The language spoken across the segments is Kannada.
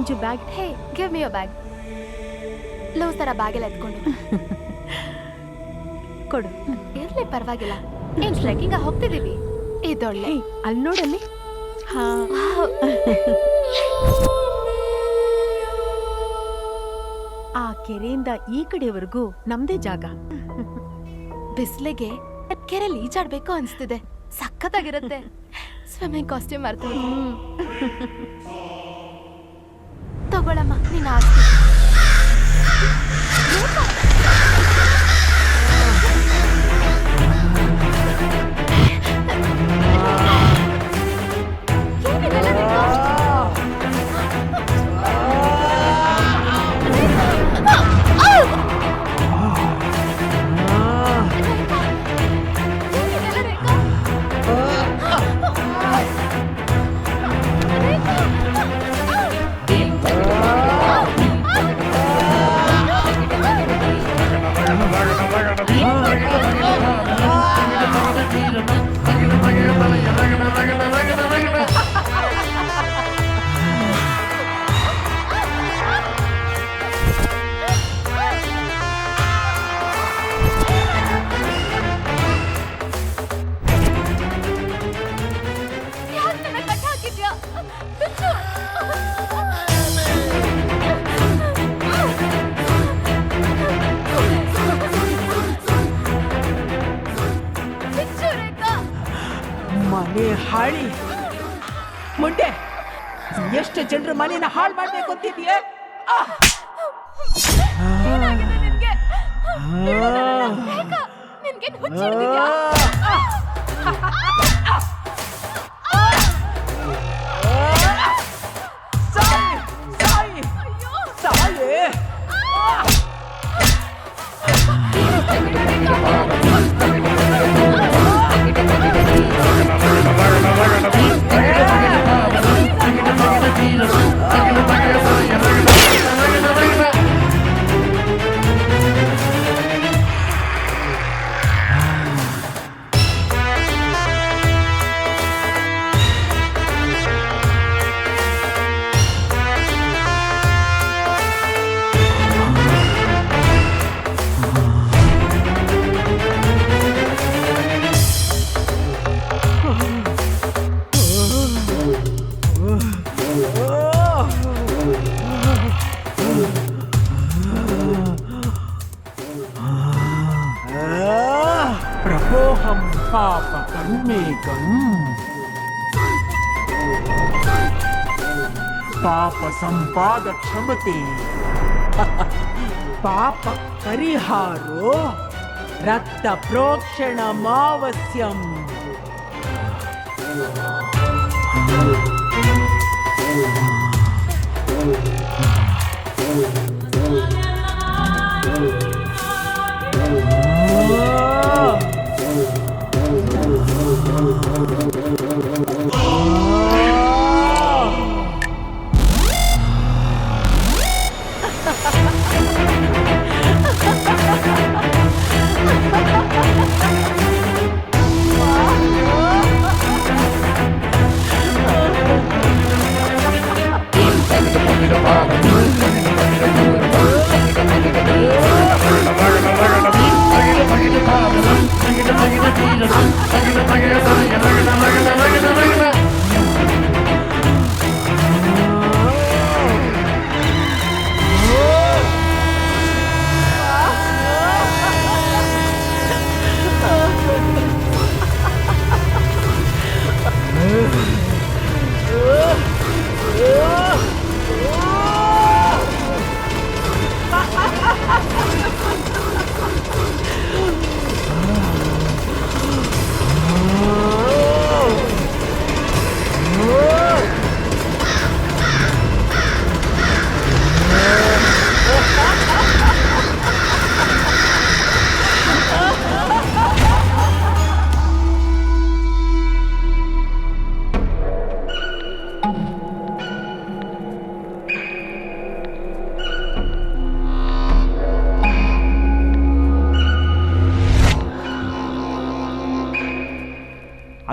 Manju bag. Hey give me your bag low ತರ ಬ್ಯಾಗೆಲ್ಲ ಎತ್ಕೊಂಡು. ಕೊಡು. ಇರ್ಲಿ ಪರವಾಗಿಲ್ಲ. ಏನ್ ಟ್ರೆಕ್ಕಿಂಗ್ ಹೋಗ್ತಿದೀವಿ ಇದೊಳ್ಳೆ ಅಲ್ಲಿ ನೋಡಲ್ಲಿ? ಹಾ. ಆ ಕೆರೆಯಿಂದ ಈ ಕಡೆವರೆಗೂ ನಮ್ದೇ ಜಾಗ. ಬಿಸ್ಲಿಗೆ ಕೆರೆಯಲ್ಲಿ ಈಜಾಡ್ಬೇಕು ಅನ್ಸ್ತಿದೆ. ಸಖತ್ತಾಗಿರುತ್ತೆ. ಸ್ವಿಮ್ಮಿಂಗ್ ಕಾಸ್ಟ್ಯೂಮ್ ಮರ್ತು ತಗೊಳಮ್ಮ ನಿನ್ನ ಆಸ್ತಿ ಮನೆ ಹಾಳಿ ಮುಂಡೆ ಎಷ್ಟು ಜನರು ಮನೆನ ಹಾಳು ಮಾಡ್ಬೇಕು ಅಂತಿದ್ಯೆ ನಿನ್ಗೆ? ಹುಚ್ಚ್ ಹಿಡ್ದಿದ್ಯಾ? పాపకం మేకం పాప సంపాద క్షమతే పాప పరిహారో రక్త ప్రోక్షణమావశ్యం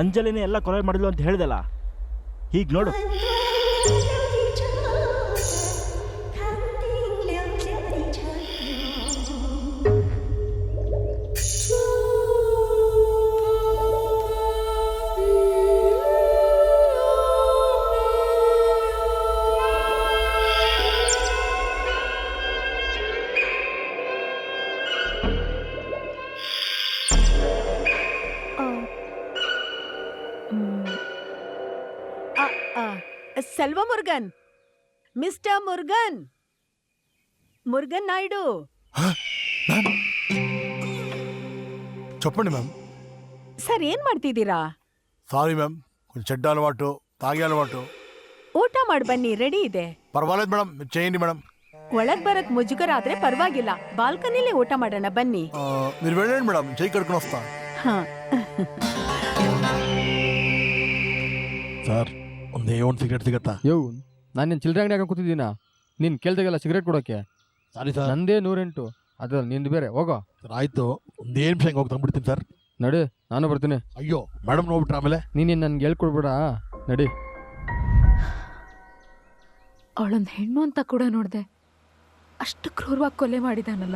ಅಂಜಲಿನೇ ಎಲ್ಲ ಕೊಲೆ ಮಾಡಿದ್ಲು ಅಂತ ಹೇಳ್ದಲ್ಲ? ಹೀಗೆ ನೋಡು. సెల్వ మురుగన్ మిస్టర్ మురుగన్ మురుగన్ నాయుడు ಮ್ಯಾಮ್ చెప్పండి మ్యామ్ ಸರ್ ಏನ್ ಮಾಡ್ತಿದ್ದೀರಾ సారీ మ్యామ్ కొంచెం చెడ్డ అలవాటు తాగే అలవాటు ಊಟ ಮಾಡಿ ಬನ್ನಿ ರೆಡಿ ಇದೆ పర్వాలేదు మేడం మీరు చేయండి మేడం ಒಳಗ್ ಬರಕ್ ಮುಜುಗರ ಆದ್ರೆ ಪರವಾಗಿಲ್ಲ ಬಾಲ್ಕನಿಲೇ ಊಟ ಮಾಡೋಣ ಬನ್ನಿ ఆ, మీరు వెళ్ళండి మేడం చేయి కడుకుని వస్తా ಹಾ సార్ ಒಂದೇ ಒಂದು ಸಿಗರೇಟ್ ಸಿಗತ್ತಾ? ಯೋ ನಾನು ನಿನ್ನ ಚಿಲ್ಲರೆ ಅಂಗಡಿ ಕೂತಿದ್ದೀನ. ನೀನು ಕೇಳ್ದಾಗೆಲ್ಲ ಸಿಗರೇಟ್ ಕೊಡೋಕೆ. Sorry sir. ನಂದೇ ನೂರೆಂಟು. ಅದ್ರಲ್ಲಿ ನಿಂದು ಬೇರೆ. ಹೋಗೋ. ಸರ್ ಆಯ್ತು. ಒಂದೇ ನಿಮಿಷ ಹಿಂಗೆ ಹೋಗಿ ತಂದ್ಬಿಡ್ತೀನಿ ಸರ್. ನಡಿ ನಾನು ಬರ್ತೀನಿ. ಅಯ್ಯೋ ಮೇಡಮ್ ನೋಡ್ಬಿಟ್ರೆ ಆಮೇಲೆ? ನೀನು ನನ್ಗೆ ಹೇಳ್ಕೊಡ್ಬೇಡ. ನಡಿ. ಅವಳೊಂದು ಹೆಣ್ಣು ಅಂತ ಕೂಡ ನೋಡಿದೆ. ಅಷ್ಟು ಕ್ರೂರವಾಗಿ ಕೊಲೆ ಮಾಡಿದಾನಲ್ಲ.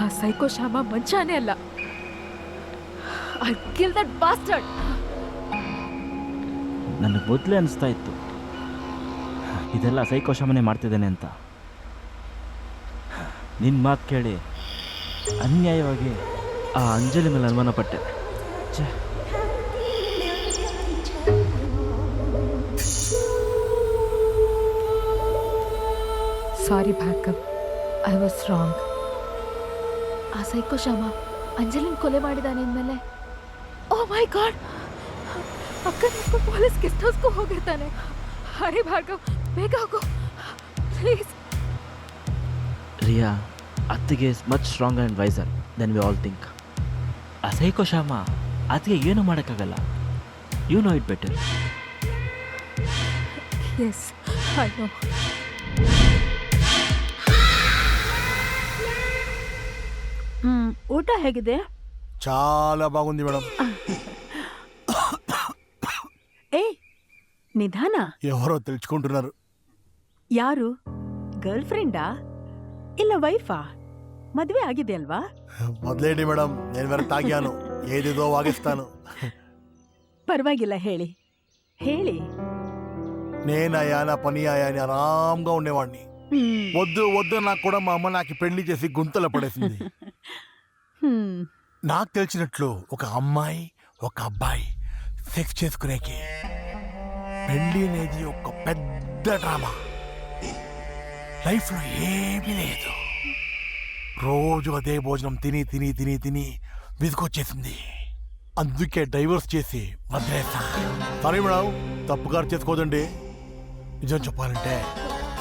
ಆ ಸೈಕೋ ಶಾಮ ಮಂಚಾನೇ ಅಲ್ಲ. I kill that bastard. ನನಗೆ ಮೊದಲೇ ಅನಿಸ್ತಾ ಇತ್ತು. ಇದೆಲ್ಲ ಸೈಕೋಶಮನೆ ಮಾಡ್ತಿದ್ದೇನೆ ಅಂತ. ನಿನ್ನ ಮಾತು ಕೇಳಿ ಅನ್ಯಾಯವಾಗಿ ಆ ಅಂಜಲಿ ಮೇಲೆ ಅನುಮಾನ ಪಟ್ಟೆ. Sorry Bhargav I was wrong ಆ ಸೈಕೋ ಶಾಮ ಅಂಜಲಿನ ಕೊಲೆ ಮಾಡಿದಾನೆ ಅಂದಮೇಲೆ ಓ ಮೈ ಗಾಡ್ ಅಕ್ಕ ಪೊಲೀಸ್ ಗೆಸ್ಟ್ ಹೌಸ್ಗೂ ಹೋಗಿರ್ತಾನೆ ಹರಿ ಭಾರ್ಗವ್ ಬೇಗ ಹೋಗು ಪ್ಲೀಸ್ ರಿಯಾ ಅತ್ತಿಗೆ is much strong and wiser than we all think ಆ ಸೈಕೋಶಾಮ ಅತ್ತಿಗೆ ಏನು ಮಾಡೋಕ್ಕಾಗಲ್ಲ you know it better yes I know hmm ಊಟ ಹೇಗಿದೆ చాలా బాగుంది మేడం ನಿಧಾನ ఎవరో తెలుసుకుంటున్నారు ಯಾರು ಗರ್ಲ್ ಫ್ರೆಂಡಾ ಇಲ್ಲ ವೈಫಾ ಮದ್ವೆ ಆಗಿದೆ ಅಲ್ವಾ వదిలేండి మేడం నేను వేరే తాగాను ఏదేదో వాగిస్తాను ಪರವಾಗಿಲ್ಲ ಹೇಳಿ ಹೇಳಿ నేనయ్యా నా పని అయ్యా అని ఆరాంగా ఉండేవాడిని ಹ್ಮ್ వద్దు వద్దు నాకు కూడా మా అమ్మ నాకు పెళ్లి చేసి గుంతలో పడేసింది ಹ್ಮ್ నాకు తెలిసినట్లు ఒక అమ్మాయి ఒక అబ్బాయి సెక్స్ చేసుకునేకి పెళ్లి అనేది ఒక పెద్ద డ్రామా లైఫ్లో ఏమీ లేదు రోజు అదే భోజనం తిని తిని తిని తిని విసుకొచ్చేసింది అందుకే డైవర్స్ చేసి వదిలేసా సారీ మేడం తప్పుగా చేసుకోదండి నిజం చెప్పాలంటే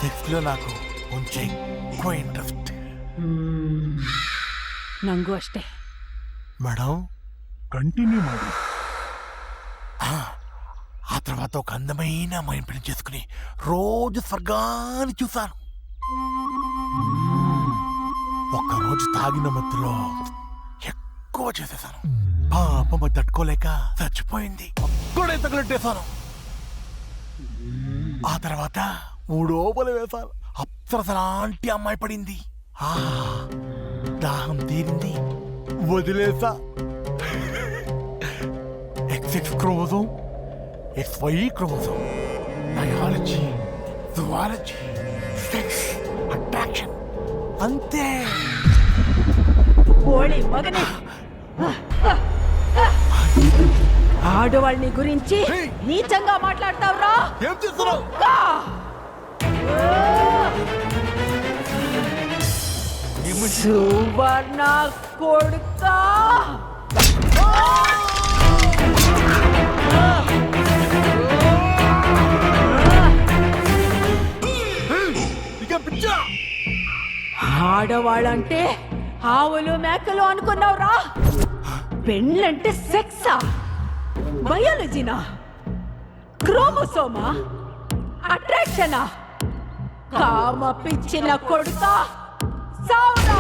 సెక్స్లో నాకు కొంచెం ఎక్కువ ఇంట్రెస్ట్ ಹ್ಮ್ ನಂಗೂ ಅಷ್ಟೇ మేడం కంటిన్యూ ಮಾಡಿ ఆ తర్వాత ఒక అందమైన అమ్మాయిని పెళ్ళి చేసుకుని రోజు స్వర్గాన్ని చూశాను. ఒక్కరోజు తాగిన మత్తులో ఎక్కువ చేసేసాను. పాపం తట్టుకోలేక చచ్చిపోయింది. ఒక్కడే తగలెట్టేశాను. ఆ తర్వాత మూడోపలు వేశాను. అప్సరసలాంటి అమ్మాయి పడింది. ఆ దాహం తీరింది. వదిలేసా. X chromosome XY chromosome, biology, zoology, sex, attraction. Ante! ఓడి మగని ఆడవాళ్ళని గురించి నీచంగా మాట్లాడతావురా ఏం చేస్తున్నావు సువర్ణ కొడుకా ఆడవాళ్ళంటే ఆవులు మేకలు అనుకున్నావురా? పెళ్ళంటే సెక్సా? బయాలజీనా? క్రోమోసోమా అట్రాక్షనా? కామ పిచ్చిన కొడుకా? సావురా?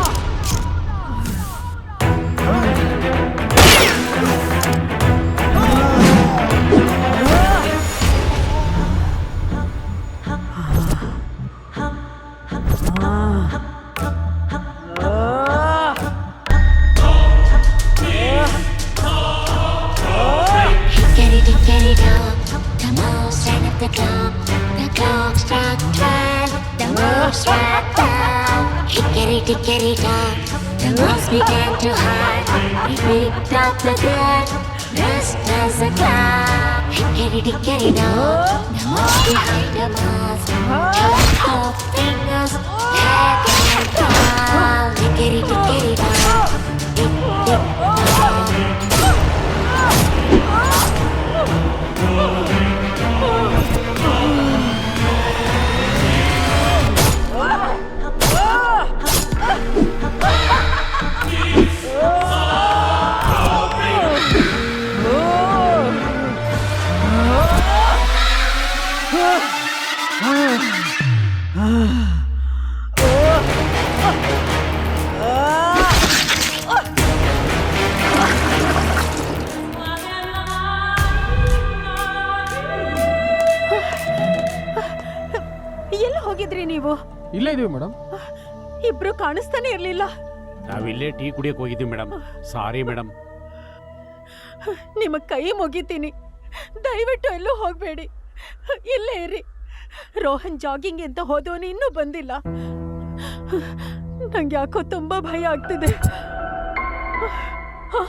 kicked out the dead. Dressed as a clown. get it do. Now all behind a mask. Fingers. Head and down. Hickety dickety do. Dick, dick, ಎಲ್ಲಿ ನೀವು? ಇಲ್ಲೇ ಇದೀವಿ ಮೇಡಮ್. ಇಬ್ರು ಕಾಣಿಸ್ತಾನೆ ಇರ್ಲಿಲ್ಲ. ನಾವಿಲ್ಲೇ ಟೀ ಕುಡಿಯಕ್ಕೆ ಹೋಗಿದ್ದೀವಿ ಮೇಡಮ್. Sorry madam. ನಿಮ್ಮ ಕೈ ಮುಗಿತೀನಿ. ದಯವಿಟ್ಟು ಎಲ್ಲೂ ಹೋಗಬೇಡಿ. ಇಲ್ಲೇ ಇರಿ. ರೋಹನ್ ಜಾಗಿಂಗ್ ಅಂತ ಹೋದವನು ಇನ್ನೂ ಬಂದಿಲ್ಲ. ನಂಗೆ ಯಾಕೋ ತುಂಬಾ ಭಯ ಆಗ್ತಿದೆ.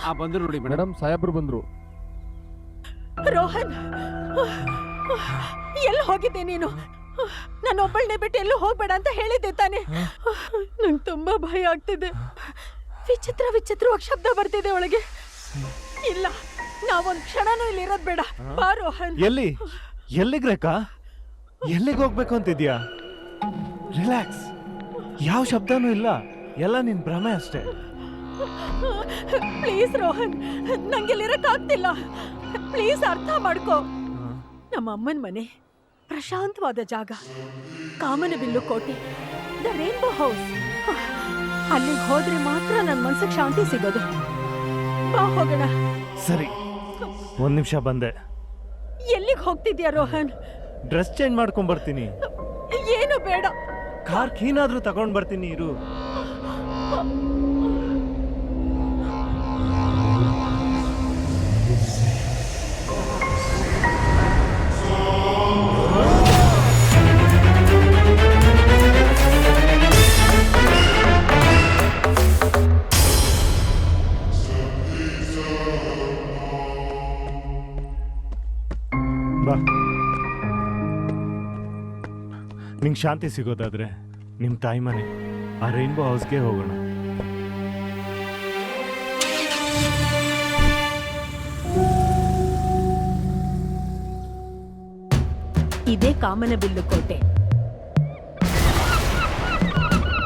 ಆ ಬಂದ್ರು ನೋಡಿ ಮೇಡಮ್. ಮೇಡಮ್ ಸಾಹೇಬ್ರು ಬಂದ್ರು. ರೋಹನ್ ಎಲ್ಲಿ ಹೋಗಿದ್ದೆ ನೀನು? ನಾನು ಒಬ್ಬಳನ್ನೇ ಬಿಟ್ಟು ಎಲ್ಲೂ ಹೋಗ್ಬೇಡ ಅಂತ ಹೇಳಿದ್ದೆ ತಾನೆ. ನಂಗೆ ತುಂಬಾ ಭಯ ಆಗ್ತಿದೆ. ವಿಚಿತ್ರ ವಿಚಿತ್ರವಾಗಿ ಶಬ್ದ ಬರ್ತಿದೆ ಒಳಗೆ. ಇಲ್ಲ ನಾವೊಂದು ಕ್ಷಣನೂ ಇಲ್ಲಿ ಇರೋದ್ ಬೇಡ. ಬಾ ರೋಹನ್ ಎಲ್ಲಿ? ಎಲ್ಲಿಗೆ ರೇಖಾ? ಎಲ್ಲಿಗೆ ಹೋಗ್ಬೇಕು ಅಂತಿದ್ಯಾ? ರಿಲ್ಯಾಕ್ಸ್ ಯಾವ ಶಬ್ದನೂ ಇಲ್ಲ. ಎಲ್ಲ ನಿನ್ ಭ್ರಮೆ ಅಷ್ಟೇ. ಪ್ಲೀಸ್ ರೋಹನ್ ನಂಗೆ ಇಲ್ಲಿರಕ್ಕಾಗ್ತಿಲ್ಲ ಪ್ಲೀಸ್ ಅರ್ಥ ಮಾಡ್ಕೋ. ನಮ್ಮ ಅಮ್ಮನ ಮನೆ ಪ್ರಶಾಂತವಾದ ಜಾಗ. ಕಾಮನಬಿಲ್ಲು ಕೋಟೆ. ದ ರೇನ್ಬೋ ಹೌಸ್ ಅಲ್ಲಿಗೆ ಹೋದ್ರೆ ಮಾತ್ರ ನನ್ನ ಮನ್ಸಿಗೆ ಶಾಂತಿ ಸಿಗೋದು. ಬಾ ಹೋಗೋಣ. ಸರಿ ಒಂದ್ ನಿಮಿಷ ಬಂದೆ. ಎಲ್ಲಿಗೆ ಹೋಗ್ತಿದ್ಯಾ ರೋಹನ್? ಡ್ರೆಸ್ ಚೇಂಜ್ ಮಾಡ್ಕೊಂಡ್ ಬರ್ತೀನಿ ಏನು ಬೇಡ. ಕಾರ್ ಕೀನಾದ್ರೂ ತಗೊಂಡ್ ಬರ್ತೀನಿ ಇರು. ಬಾ. ನಿಂಗೆ ಶಾಂತಿ ಸಿಗೋದಾದ್ರೆ ನಿಮ್ಮ ತಾಯಿ ಮನೆ ಆ ರೈನ್ಬೋ ಹೌಸ್ಗೆ ಹೋಗೋಣ. ಇದೇ ಕಾಮನಬಿಲ್ಲು ಕೋಟೆ.